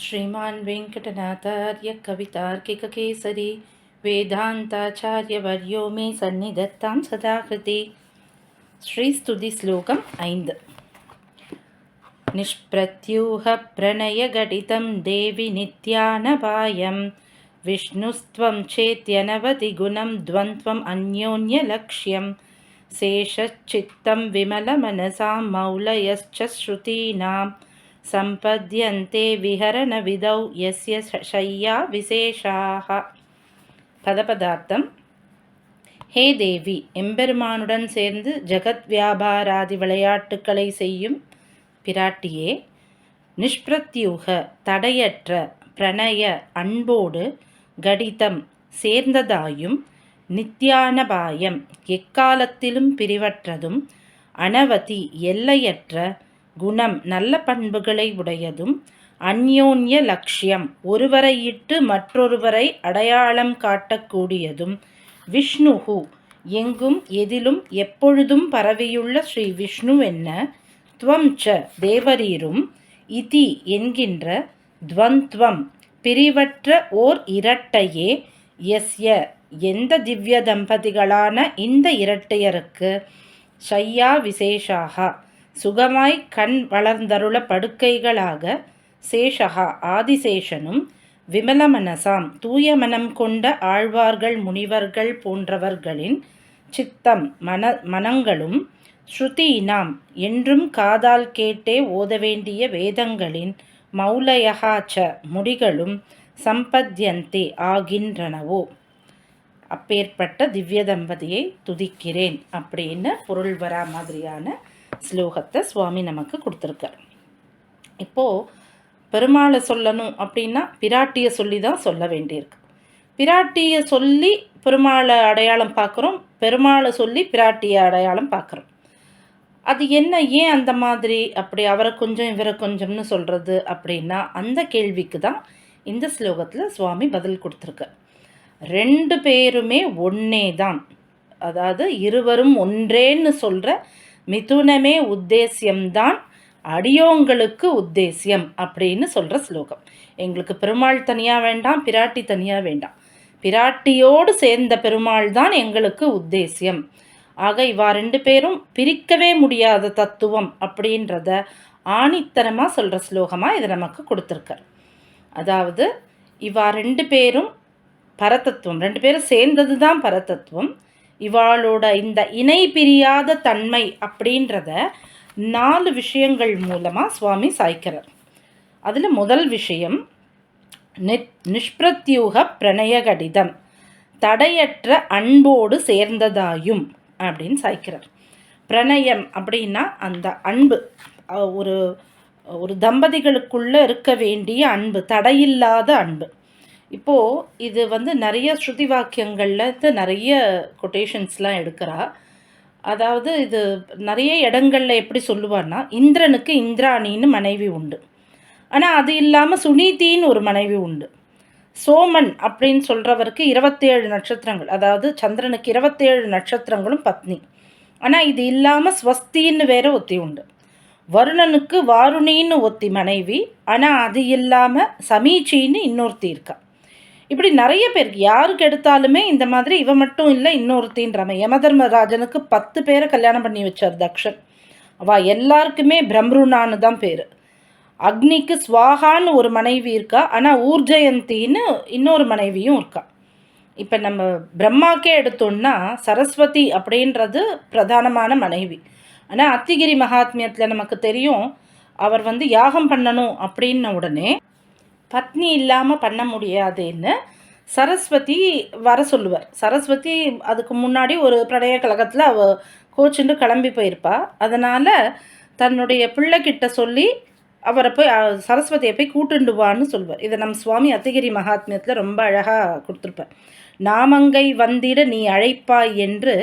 श्रीमान् वेङ्कटनाथार्य कवितार्किककेसरी वेदान्ताचार्यवर्यो मे सन्निधत्तां सदा कृति श्रीस्तुतिश्लोकम् ऐन्द्। निष्प्रत्यूहप्रणयघटितं देवि नित्यानपायं विष्णुस्त्वं चेत्यनवतिगुणं द्वन्द्वम् अन्योन्यलक्ष्यं शेषच्चित्तं विमलमनसां मौलयश्च श्रुतीनां सम्पद्यन्ते विहरणविधौ यस्य शय्या விசேஷாக பதபதார்த்தம் ஹே தேவி எம்பெருமானுடன் சேர்ந்து ஜகத் வியாபாராதி விளையாட்டுக்களை செய்யும் பிராட்டியே நிஷ்பிரத்யூக தடையற்ற பிரணய அன்போடு கடிதம் சேர்ந்ததாயும் நித்யானபாயம் எக்காலத்திலும் பிரிவற்றதும் அனவதி எல்லையற்ற குணம் நல்ல பண்புகளை உடையதும் அந்யோன்ய லட்சியம் ஒருவரையிட்டு மற்றொருவரை அடையாளம் காட்டக்கூடியதும் விஷ்ணுஹு. எங்கும் எதிலும் எப்பொழுதும் பரவியுள்ள ஸ்ரீ விஷ்ணு என்ன? துவம் ச தேவரீரும் இதி என்கின்ற துவந்த்வம் பிரிவற்ற ஓர் இரட்டையே. எஸ்ய எந்த திவ்ய தம்பதிகளான இந்த இரட்டையருக்கு? ஷையா விசேஷாகா. சுகமாய் கண் வளர்ந்தருள படுக்கைகளாக சேஷகா ஆதிசேஷனும் விமலமனசாம் தூய மனம் கொண்ட ஆழ்வார்கள் முனிவர்கள் போன்றவர்களின் சித்தம் மன மனங்களும் ஸ்ருதியினாம் என்றும் காதால் கேட்டே ஓத வேண்டிய வேதங்களின் மௌலயகாச்ச முடிகளும் சம்பத்யந்தே ஆகின்றனவோ. அப்பேற்பட்ட திவ்ய தம்பதியை துதிக்கிறேன் அப்படின்னு பொருள் வரா மாதிரியான ஸ்லோகத்தை சுவாமி நமக்கு கொடுத்துருக்கார். இப்போது பெருமாளை சொல்லணும் அப்படின்னா பிராட்டியை சொல்லி தான் சொல்ல வேண்டியிருக்கு. பிராட்டியை சொல்லி பெருமாளை அடையாளம் பார்க்குறோம் பெருமாளை சொல்லி பிராட்டியை அடையாளம் பார்க்குறோம். அது என்ன ஏன் அந்த மாதிரி? அப்படி அவரை கொஞ்சம் இவரை கொஞ்சம்னு சொல்கிறது அப்படின்னா அந்த கேள்விக்கு தான் இந்த ஸ்லோகத்தில் சுவாமி பதில் கொடுத்துருக்க ரெண்டு பேருமே ஒன்றே தான். அதாவது இருவரும் ஒன்றேன்னு சொல்கிற மிதுனமே உத்தேசியம்தான் அடியோங்களுக்கு உத்தேசியம் அப்படின்னு சொல்கிற ஸ்லோகம். எங்களுக்கு பெருமாள் தனியாக வேண்டாம் பிராட்டி தனியாக வேண்டாம். பிராட்டியோடு சேர்ந்த பெருமாள் தான் எங்களுக்கு உத்தேசியம். ஆக இவா ரெண்டு பேரும் பிரிக்கவே முடியாத தத்துவம் அப்படின்றத ஆணித்தனமாக சொல்கிற ஸ்லோகமாக இதை நமக்கு கொடுத்துருக்கார். அதாவது இவா ரெண்டு பேரும் பரதத்துவம் ரெண்டு பேரும் சேர்ந்தது தான் பரதத்துவம். இவாளோட இந்த இணை பிரியாத தன்மை அப்படின்றத நாலு விஷயங்கள் மூலமாக சுவாமி சாய்க்கிறார். அதில் முதல் விஷயம் நித் நிஷ்பிரத்யூக பிரணய கடிதம் தடையற்ற அன்போடு சேர்ந்ததாயும் அப்படின்னு சாய்க்கிறார். பிரணயம் அப்படின்னா அந்த அன்பு ஒரு ஒரு தம்பதிகளுக்குள்ளே இருக்க வேண்டிய அன்பு தடையில்லாத அன்பு. இப்போது இது வந்து நிறைய ஸ்ருதி வாக்கியங்களில் நிறைய கொட்டேஷன்ஸ்லாம் எடுக்கிறா. அதாவது இது நிறைய இடங்களில் எப்படி சொல்லுவான்னா இந்திரனுக்கு இந்திராணின்னு மனைவி உண்டு. ஆனால் அது இல்லாமல் சுனீதின்னு ஒரு மனைவி உண்டு. சோமன் அப்படின்னு சொல்கிறவருக்கு இருபத்தேழு நட்சத்திரங்கள் அதாவது சந்திரனுக்கு இருபத்தேழு நட்சத்திரங்களும் பத்னி. ஆனால் இது இல்லாமல் ஸ்வஸ்தின்னு வேற ஒத்தி உண்டு. வருணனுக்கு வாருணின்னு ஒத்தி மனைவி ஆனால் அது இல்லாமல் சமீச்சின்னு இன்னொருத்தி இருக்கா. இப்படி நிறைய பேருக்கு யாருக்கு எடுத்தாலுமே இந்த மாதிரி இவன் மட்டும் இல்லை இன்னொருத்தின்றம யமதர்மராஜனுக்கு பத்து பேரை கல்யாணம் பண்ணி வச்சார் தக்ஷன். அவள் எல்லாருக்குமே பிரம்ருணான்னு தான் பேர். அக்னிக்கு ஸ்வாகான்னு ஒரு மனைவி இருக்கா ஆனால் ஊர்ஜயந்தின்னு இன்னொரு மனைவியும் இருக்கா. இப்போ நம்ம பிரம்மாக்கே எடுத்தோம்னா சரஸ்வதி அப்படின்றது பிரதானமான மனைவி. ஆனால் அத்திகிரி மகாத்மியத்தில் நமக்கு தெரியும் அவர் வந்து யாகம் பண்ணணும் அப்படின்ன உடனே பத்னி இல்லாமல் பண்ண முடியாதுன்னு சரஸ்வதி வர சொல்லுவார். சரஸ்வதி அதுக்கு முன்னாடி ஒரு பிரணய கழகத்தில் அவ கோச்சுண்டு கிளம்பி போயிருப்பா. அதனால் தன்னுடைய பிள்ளைக்கிட்ட சொல்லி அவரை போய் சரஸ்வதியை போய் கூட்டுண்டுவான்னு சொல்வார் இதை நம் சுவாமி அத்திகிரி மகாத்மியத்தில் ரொம்ப அழகாக கொடுத்துருப்பார். நாமங்கை வந்திட நீ அழைப்பாய் என்று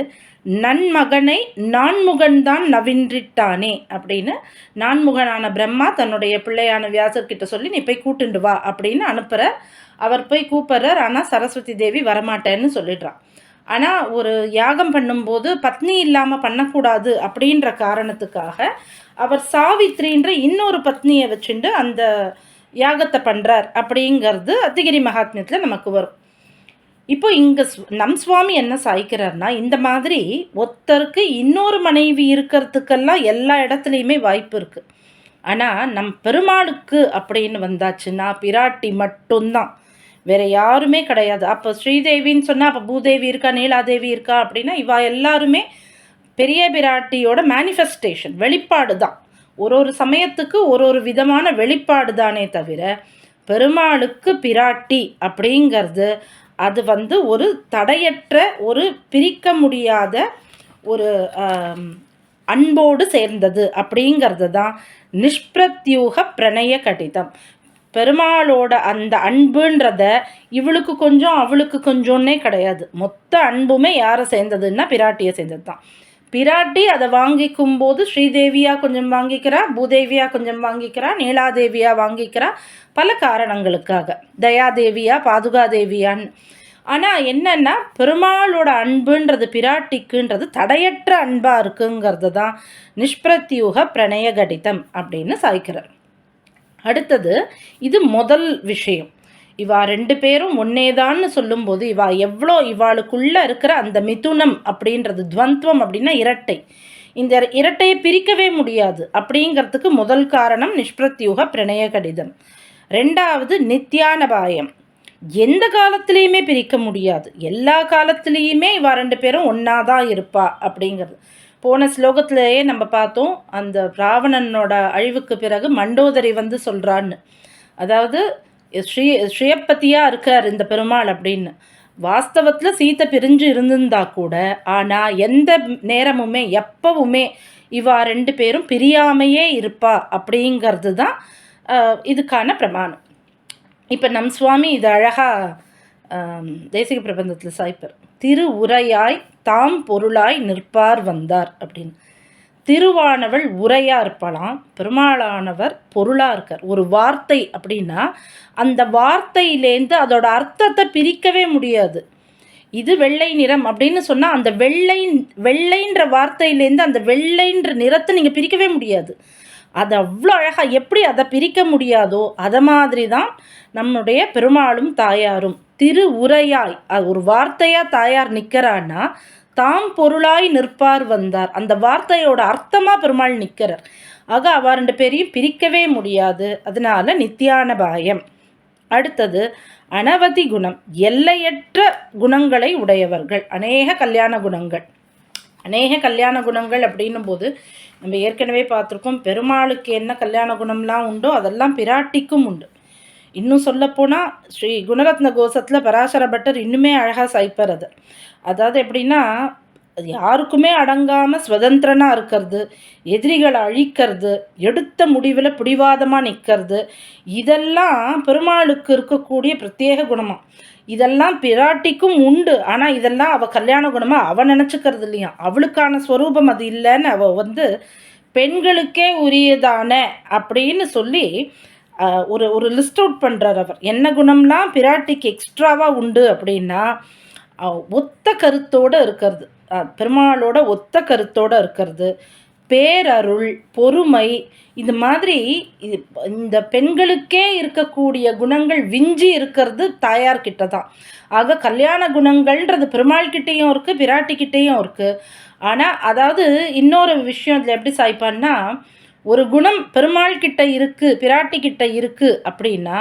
நன்மகனை நான்முகன்தான் நவின்றிட்டானே அப்படின்னு நான்முகனான பிரம்மா தன்னுடைய பிள்ளையான வியாசர்கிட்ட சொல்லி நீ போய் கூட்டுண்டு வா அப்படின்னு அனுப்புகிற அவர் போய் கூப்பிட்றார். ஆனால் சரஸ்வதி தேவி வரமாட்டேன்னு சொல்லிடுறான். ஆனால் ஒரு யாகம் பண்ணும்போது பத்னி இல்லாமல் பண்ணக்கூடாது அப்படின்ற காரணத்துக்காக அவர் சாவித்ரின்ற இன்னொரு பத்னியை வச்சுட்டு அந்த யாகத்தை பண்ணுறார் அப்படிங்கிறது அத்திகிரி மகாத்மியத்தில் நமக்கு வரும். இப்போ இங்கே நம் சுவாமி என்ன சாய்க்கிறார்னா இந்த மாதிரி ஒருத்தருக்கு இன்னொரு மனைவி இருக்கிறதுக்கெல்லாம் எல்லா இடத்துலையுமே வாய்ப்பு இருக்குது ஆனால் நம் பெருமாளுக்கு அப்படின்னு வந்தாச்சுன்னா பிராட்டி மட்டும்தான். வேற யாருமே கிடையாது. அப்போ ஸ்ரீதேவின்னு சொன்னால் அப்போ பூதேவி இருக்கா நீலாதேவி இருக்கா அப்படின்னா இவா எல்லாருமே பெரிய பிராட்டியோட மேனிஃபெஸ்டேஷன் வெளிப்பாடு தான். ஒரு ஒரு சமயத்துக்கு ஒரு ஒரு விதமான வெளிப்பாடு தானே தவிர பெருமாளுக்கு பிராட்டி அப்படிங்கிறது அது வந்து ஒரு தடையற்ற ஒரு பிரிக்க முடியாத ஒரு அன்போடு சேர்ந்தது அப்படிங்கிறது தான் நிஷ்பிரத்யூக பிரணய கடிதம். பெருமாளோட அந்த அன்புன்றத இவளுக்கு கொஞ்சம் அவளுக்கு கொஞ்சோன்னே கிடையாது. மொத்த அன்புமே யாரை சேர்ந்ததுன்னா பிராட்டியை சேர்ந்தது தான் பிராட்டி அதை வாங்கிக்கும் போது ஸ்ரீதேவியாக கொஞ்சம் வாங்கிக்கிறா பூதேவியாக கொஞ்சம் வாங்கிக்கிறா நீலாதேவியாக வாங்கிக்கிறா பல காரணங்களுக்காக. தயாதேவியா பாதுகாதேவியான்னு ஆனால் என்னென்னா பெருமாளோட அன்புன்றது பிராட்டிக்குன்றது தடையற்ற அன்பாக இருக்குங்கிறது தான் நிஷ்பிரத்யூக பிரணய கடிதம் அப்படின்னு சாய்க்கிறார். அடுத்தது இது முதல் விஷயம். இவா ரெண்டு பேரும் ஒன்னேதான்னு சொல்லும்போது இவா எவ்வளோ இவாளுக்குள்ளே இருக்கிற அந்த மிதுனம் அப்படின்றது துவந்த்வம் அப்படின்னா இரட்டை. இந்த இரட்டையை பிரிக்கவே முடியாது அப்படிங்கிறதுக்கு முதல் காரணம் நிஷ்பிரத்யூக பிரணய கடிதம். ரெண்டாவது நித்யானபாயம். எந்த காலத்துலேயுமே பிரிக்க முடியாது. எல்லா காலத்துலேயுமே இவா ரெண்டு பேரும் ஒன்றா தான் இருப்பா அப்படிங்கிறது. போன ஸ்லோகத்திலேயே நம்ம பார்த்தோம் அந்த ராவணனோட அழிவுக்கு பிறகு மண்டோதரி வந்து சொல்கிறான்னு அதாவது ஸ்ரீ ஸ்ரீயப்பத்தியாக இருக்கார் இந்த பெருமாள் அப்படின்னு. வாஸ்தவத்தில் சீத்தை பிரிஞ்சு இருந்திருந்தா கூட ஆனால் எந்த நேரமுமே எப்பவுமே இவா ரெண்டு பேரும் பிரியாமையே இருப்பா அப்படிங்கிறது தான் இதுக்கான பிரமாணம். இப்போ நம் சுவாமி இது அழகாக தேசிக பிரபந்தத்தில் சாய்ப்பர். திரு உரையாய் தாம் பொருளாய் நிற்பார் வந்தார் அப்படின்னு. திருவானவள் உரையாக இருப்பலாம் பெருமாளானவர் பொருளாக இருக்கார். ஒரு வார்த்தை அப்படின்னா அந்த வார்த்தையிலேருந்து அதோட அர்த்தத்தை பிரிக்கவே முடியாது. இது வெள்ளை நிறம் அப்படின்னு சொன்னால் அந்த வெள்ளை வெள்ளைன்ற வார்த்தையிலேருந்து அந்த வெள்ளைன்ற நிறத்தை நீங்கள் பிரிக்கவே முடியாது. அது அவ்வளோ அழகாக எப்படி அதை பிரிக்க முடியாதோ அதை மாதிரி தான் நம்முடைய பெருமாளும் தாயாரும். திரு உரையாய் ஒரு வார்த்தையாக தாயார் நிற்கிறான்னா தாம் பொருளாய் நிற்பார் வந்தார். அந்த வார்த்தையோட அர்த்தமாக பெருமாள் நிற்கிறார். ஆக அவ ரெண்டு பேரையும் பிரிக்கவே முடியாது. அதனால நித்தியான பாயம். அடுத்தது அனவதி குணம். எல்லையற்ற குணங்களை உடையவர்கள். அநேக கல்யாண குணங்கள். அநேக கல்யாண குணங்கள் அப்படின்னும் போது நம்ம ஏற்கனவே பார்த்துருக்கோம் பெருமாளுக்கு என்ன கல்யாண குணம்லாம் உண்டோ அதெல்லாம் பிராட்டிக்கும் உண்டு. இன்னும் சொல்லப்போனால் ஸ்ரீ குணரத்ன கோஷத்தில் பராசர பட்டர் இன்னுமே அழகாக சாய்ப்பார் அது. அதாவது எப்படின்னா யாருக்குமே அடங்காமல் சுதந்திரனாக இருக்கிறது எதிரிகளை அழிக்கிறது எடுத்த முடிவில் பிடிவாதமாக நிற்கிறது இதெல்லாம் பெருமாளுக்கு இருக்கக்கூடிய பிரத்யேக குணமாக இதெல்லாம் பிராட்டிக்கும் உண்டு. ஆனால் இதெல்லாம் அவள் கல்யாண குணமாக அவள் நினச்சிக்கிறது இல்லையா? அவளுக்கான ஸ்வரூபம் அது இல்லைன்னு அவள் வந்து பெண்களுக்கே உரியதான? அப்படின்னு சொல்லி ஒரு ஒரு லிஸ்ட் அவுட் பண்ணுறார் அவர். என்ன குணம்லாம் பிராட்டிக்கு எக்ஸ்ட்ராவாக உண்டு அப்படின்னா ஒத்த கருத்தோடு இருக்கிறது. பெருமாளோட ஒத்த கருத்தோடு இருக்கிறது. பேரருள் பொறுமை இந்த மாதிரி இந்த பெண்களுக்கே இருக்கக்கூடிய குணங்கள் விஞ்சி இருக்கிறது தாயார்கிட்ட தான். ஆக கல்யாண குணங்கள்ன்றது பெருமாள்கிட்டேயும் இருக்குது பிராட்டிக்கிட்டேயும் இருக்குது ஆனால் அதாவது இன்னொரு விஷயம் இதில் எப்படி சாய்ப்பான்னா ஒரு குணம் பெருமாள் கிட்ட இருக்குது பிராட்டி கிட்ட இருக்குது அப்படின்னா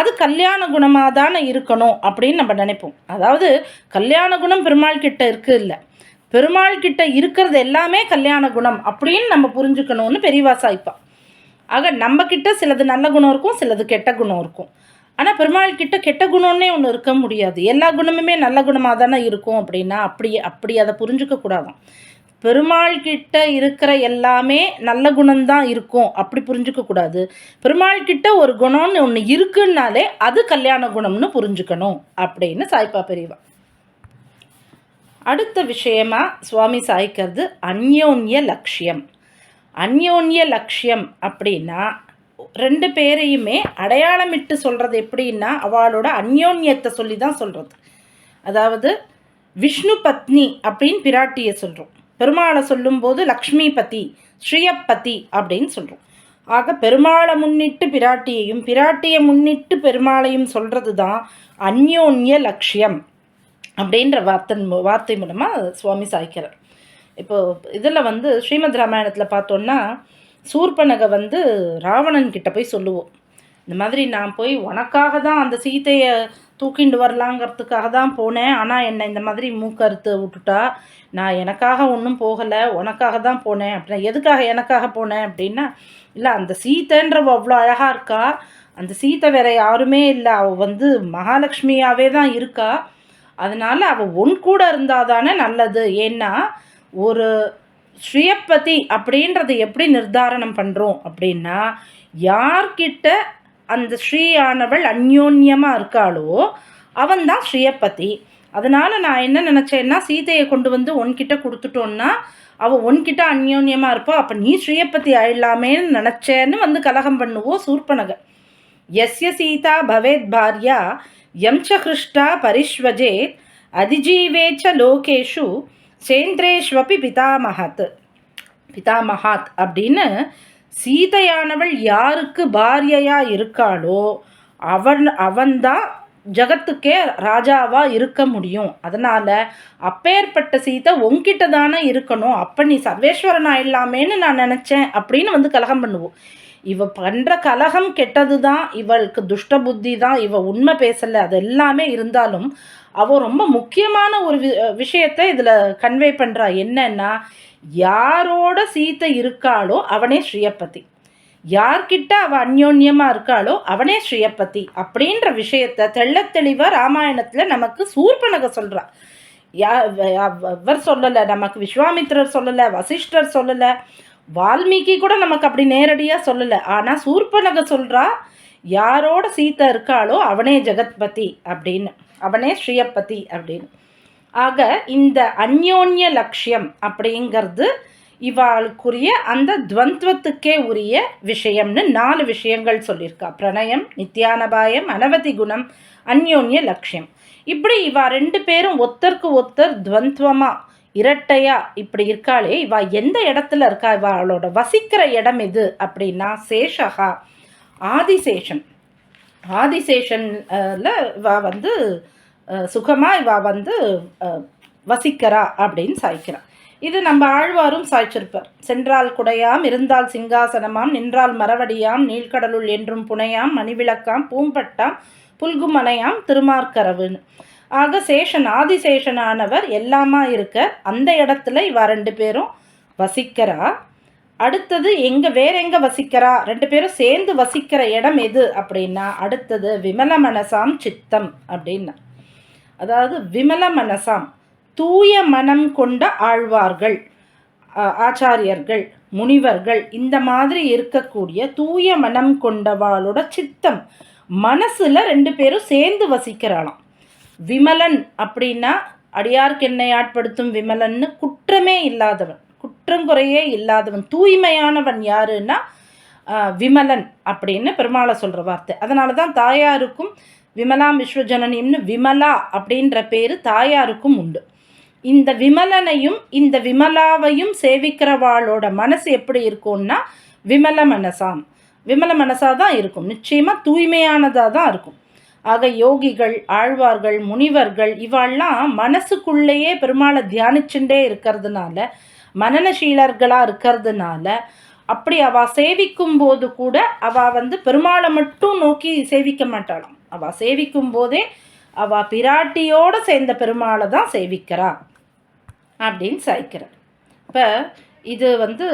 அது கல்யாண குணமாக தானே இருக்கணும் அப்படின்னு நம்ம நினைப்போம். அதாவது கல்யாண குணம் பெருமாள் கிட்ட இருக்குது இல்லை. பெருமாள் கிட்ட இருக்கிறது எல்லாமே கல்யாண குணம் அப்படின்னு நம்ம புரிஞ்சுக்கணும்னு பெரியவா சாய்ப்பா. ஆக நம்ம கிட்ட சிலது நல்ல குணம் இருக்கும் சிலது கெட்ட குணம் இருக்கும். ஆனால் பெருமாள் கிட்ட கெட்ட குணம்னே ஒன்று இருக்க முடியாது. எல்லா குணமுமே நல்ல குணமாக தானே இருக்கும் அப்படின்னா அப்படி அப்படி அதை புரிஞ்சுக்க கூடாதான். பெருமாள் கிட்ட இருக்கிற எல்லாமே நல்ல குணம்தான் இருக்கும். அப்படி புரிஞ்சுக்க கூடாது. பெருமாள் கிட்ட ஒரு குணம்னு ஒன்று இருக்குன்னாலே அது கல்யாண குணம்னு புரிஞ்சுக்கணும் அப்படின்னு சாய்ப்பா பெரியவா. அடுத்த விஷயமா சுவாமி சாய்க்கிறது அந்யோன்ய லட்சியம் அந்யோன்ய லட்சியம் அப்படின்னா ரெண்டு பேரையுமே அடையாளமிட்டு சொல்கிறது எப்படின்னா அவளோட அந்யோன்யத்தை சொல்லி தான் சொல்கிறது அதாவது விஷ்ணு பத்னி அப்படின்னு பிராட்டியை சொல்கிறோம் பெருமாளை சொல்லும்போது லக்ஷ்மி பதி ஸ்ரீயப்பதி அப்படின்னு சொல்கிறோம் ஆக பெருமாளை முன்னிட்டு பிராட்டியையும் பிராட்டியை முன்னிட்டு பெருமாளையும் சொல்கிறது தான் அந்யோன்ய லட்சியம் அப்படின்ற வார்த்தை வார்த்தை மூலமாக சுவாமி சாய்க்கிறார். இப்போது இதில் வந்து ஸ்ரீமத் ராமாயணத்தில் பார்த்தோன்னா சூர்பனகை வந்து ராவணன் கிட்ட போய் சொல்லுவோம். இந்த மாதிரி நான் போய் உனக்காக தான் அந்த சீத்தையை தூக்கிண்டு வரலாங்கிறதுக்காக தான் போனேன். ஆனால் என்னை இந்த மாதிரி மூக்கறுத்து விட்டுட்டா நான் எனக்காக ஒன்றும் போகலை உனக்காக தான் போனேன். அப்படின்னா எதுக்காக எனக்காக போனேன் அப்படின்னா இல்லை அந்த சீத்தைன்றவ அவ்வளோ அழகாக இருக்கா? அந்த சீத்தை வேற யாருமே இல்லை. அவள் வந்து மகாலட்சுமியாகவே தான் இருக்கா. அதனால் அவள் ஒன் கூட இருந்தால் தானே நல்லது. ஏன்னா ஒரு ஸ்ரீயப்பதி அப்படின்றத எப்படி நிர்தாரணம் பண்ணுறோம் அப்படின்னா யார்கிட்ட அந்த ஸ்ரீயானவள் அந்யோன்யமாக இருக்காளோ அவன் தான் ஸ்ரீயப்பதி. அதனால் நான் என்ன நினச்சேன்னா சீதையை கொண்டு வந்து உன்கிட்ட கொடுத்துட்டோன்னா அவள் உன்கிட்ட அந்யோன்யமாக இருப்பா அப்போ நீ ஸ்ரீயப்பதி ஆயிடலாமேன்னு நினச்சேன்னு வந்து கலகம் பண்ணுவோம் சூர்பனக. எஸ்ய சீதா பவேத் பாரியா எம் ச ஹிருஷ்டா பரிஷ்வஜேத் அதிஜீவேச்ச லோகேஷு சேந்திரேஷ்வபி பிதாமகத் பிதாமகாத் அப்படின்னு சீதையானவள் யாருக்கு பாரியையா இருக்காளோ அவன் அவன்தான் ஜகத்துக்கே ராஜாவாக இருக்க முடியும். அதனால் அப்பேற்பட்ட சீதை உங்ககிட்ட தானே இருக்கணும். அப்போ நீ சர்வேஸ்வரன் ஆயிடலாமேன்னு நான் நினச்சேன் அப்படின்னு வந்து கலகம் பண்ணுவோம் இவ பண்ணுற கலகம் கெட்டது தான் இவளுக்கு துஷ்ட புத்தி தான் இவ உண்மை பேசலை. அது எல்லாமே இருந்தாலும் அவள் ரொம்ப முக்கியமான ஒரு வி விஷயத்தை இதில் கன்வே பண்ணுறா என்னன்னா யாரோட சீத்தை இருக்காளோ அவனே ஸ்ரீயப்பதி. யார்கிட்ட அவள் அந்யோன்யமாக இருக்காளோ அவனே ஸ்ரீயப்பதி அப்படின்ற விஷயத்த தெள்ள ராமாயணத்தில் நமக்கு சூர்பனக சொல்கிறா யா அவர் சொல்லலை நமக்கு விஸ்வாமித்திரர் சொல்லலை வசிஷ்டர் சொல்லலை வால்மீகி கூட நமக்கு அப்படி நேரடியாக சொல்லலை. ஆனால் சூர்பனக சொல்கிறா யாரோட சீத்தை இருக்காளோ அவனே ஜெகத்பதி அப்படின்னு. அவனே ஸ்ரீயப்பதி அப்படின்னு. ஆக இந்த அந்யோன்ய லட்சியம் அப்படிங்கிறது இவாளுக்குரிய அந்த துவந்துவத்துக்கே உரிய விஷயம்னு நாலு விஷயங்கள் சொல்லியிருக்கா. பிரணயம் நித்யானபாயம் அனவதி குணம் அந்யோன்ய லட்சியம் இப்படி இவா ரெண்டு பேரும் ஒத்தருக்கு ஒத்தர் துவந்துவமாக இரட்டையா இப்படி இருக்காளே இவா எந்த இடத்துல இருக்கா? இவளோட வசிக்கிற இடம் எது அப்படின்னா சேஷகா ஆதிசேஷன். ஆதிசேஷன்ல இவா வந்து சுகமாக இவா வந்து வசிக்கிறா அப்படின்னு சாய்க்கிறா இது நம்ம ஆழ்வாரும் சாய்ச்சிருப்பார். சென்றால் குடையாம் இருந்தால் சிங்காசனமாம் நின்றால் மரவடியாம் நீழ்கடலுள் என்றும் புனையாம் மணிவிளக்காம் பூம்பட்டாம் புல்குமனையாம் திருமார்கரவுன்னு ஆக சேஷன் ஆதிசேஷனானவர் எல்லாமா இருக்க அந்த இடத்துல இவா ரெண்டு பேரும் வசிக்கிறா. அடுத்தது எங்கே வேற எங்கே வசிக்கிறா? ரெண்டு பேரும் சேர்ந்து வசிக்கிற இடம் எது அப்படின்னா அடுத்தது விமல மனசாம் சித்தம் அப்படின்னா. அதாவது விமல மனசாம் தூய மனம் கொண்ட ஆழ்வார்கள் ஆச்சாரியர்கள் முனிவர்கள் இந்த மாதிரி இருக்கக்கூடிய தூய மனம் கொண்டவாளோட சித்தம். மனசில் ரெண்டு பேரும் சேர்ந்து வசிக்கிறாளாம். விமலன் அப்படின்னா அடியார்க்கு என்னை ஆட்படுத்தும் விமலன்னு குற்றமே இல்லாதவன். குற்றங்குறையே இல்லாதவன் தூய்மையானவன் யாருன்னா விமலன் அப்படின்னு பெருமாளை சொல்கிற வார்த்தை. அதனால தான் தாயாருக்கும் விமலா விஸ்வஜனனியம்னு விமலா அப்படின்ற பேர் தாயாருக்கும் உண்டு. இந்த விமலனையும் இந்த விமலாவையும் சேவிக்கிறவாளோட மனசு எப்படி இருக்கும்னா விமல மனசாம். விமல மனசாக தான் இருக்கும். நிச்சயமாக தூய்மையானதாக தான் இருக்கும். ஆக யோகிகள் ஆழ்வார்கள் முனிவர்கள் இவாள்லாம் மனசுக்குள்ளேயே பெருமாளை தியானிச்சுட்டே இருக்கிறதுனால மனநசீலர்களாக இருக்கிறதுனால அப்படி அவ சேவிக்கும் போது கூட அவ வந்து பெருமாளை மட்டும் நோக்கி சேவிக்க மாட்டாளாம். அவ சேவிக்கும் போதே அவ பிராட்டியோடு சேர்ந்த பெருமாளை தான் சேவிக்கிறா அப்படின்னு சாய்க்கிறார். இப்போ இது வந்து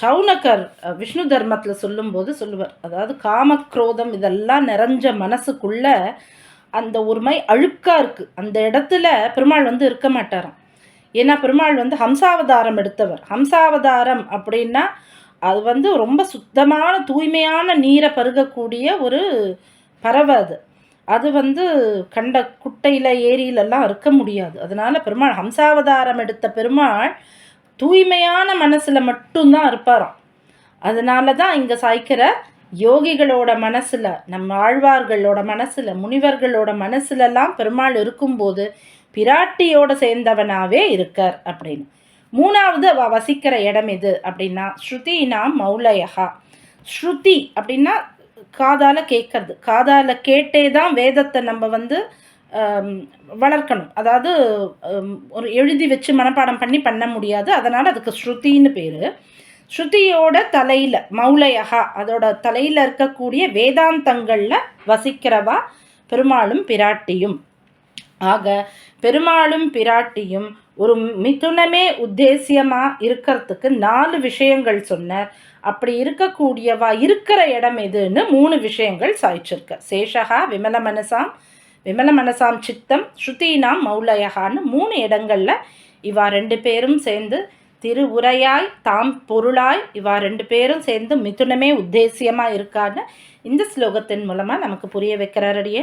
ஷவுனகர் விஷ்ணு தர்மத்தில் சொல்லும்போது சொல்லுவார். அதாவது காமக்ரோதம் இதெல்லாம் நிறைஞ்ச மனசுக்குள்ள அந்த ஒருமை அழுக்காக இருக்குது அந்த இடத்துல பெருமாள் வந்து இருக்க மாட்டாராம். ஏன்னா பெருமாள் வந்து ஹம்சாவதாரம் எடுத்தவர். ஹம்சாவதாரம் அப்படின்னா அது வந்து ரொம்ப சுத்தமான தூய்மையான நீரை பருகக்கூடிய ஒரு பறவை அது. அது வந்து கண்ட குட்டையில் ஏரியிலெல்லாம் இருக்க முடியாது. அதனால் பெருமாள் ஹம்சாவதாரம் எடுத்த பெருமாள் தூய்மையான மனசில் மட்டும்தான் இருப்பாராம். அதனால தான் இங்கே சாய்க்கிற யோகிகளோட மனசில் நம்ம ஆழ்வார்களோட மனசில் முனிவர்களோட மனசுலலாம் பெருமாள் இருக்கும்போது பிராட்டியோட சேர்ந்தவனாவே இருக்கார் அப்படின்னு. மூணாவது அவ வசிக்கிற இடம் எது அப்படின்னா ஸ்ருதினா மௌலயகா ஸ்ருதி அப்படின்னா காதால் கேட்கறது. காதால் கேட்டே தான் வேதத்தை நம்ம வந்து வளர்க்கணும். அதாவது ஒரு எழுதி வச்சு மனப்பாடம் பண்ணி பண்ண முடியாது. அதனால் அதுக்கு ஸ்ருதின்னு பேர். ஸ்ருதியோட தலையில் மௌலயகா அதோட தலையில் இருக்கக்கூடிய வேதாந்தங்களில் வசிக்கிறவா பெருமாளும் பிராட்டியும். ஆக பெருமாளும் பிராட்டியும் ஒரு மிதுனமே உத்தேசியமாக இருக்கிறதுக்கு நாலு விஷயங்கள் சொன்னார். அப்படி இருக்கக்கூடியவா இருக்கிற இடம் எதுன்னு மூணு விஷயங்கள் சாய்ச்சிருக்க. சேஷகா விமல மனசாம் விமல மனசாம் சித்தம் ஸ்ருதினாம் மௌலயகான்னு மூணு இடங்களில் இவா ரெண்டு பேரும் சேர்ந்து திரு உரையாய் தாம் பொருளாய் இவா ரெண்டு பேரும் சேர்ந்து மிதுனமே உத்தேசியமாக இருக்கான்னு இந்த ஸ்லோகத்தின் மூலமாக நமக்கு புரிய வைக்கிறாரடியே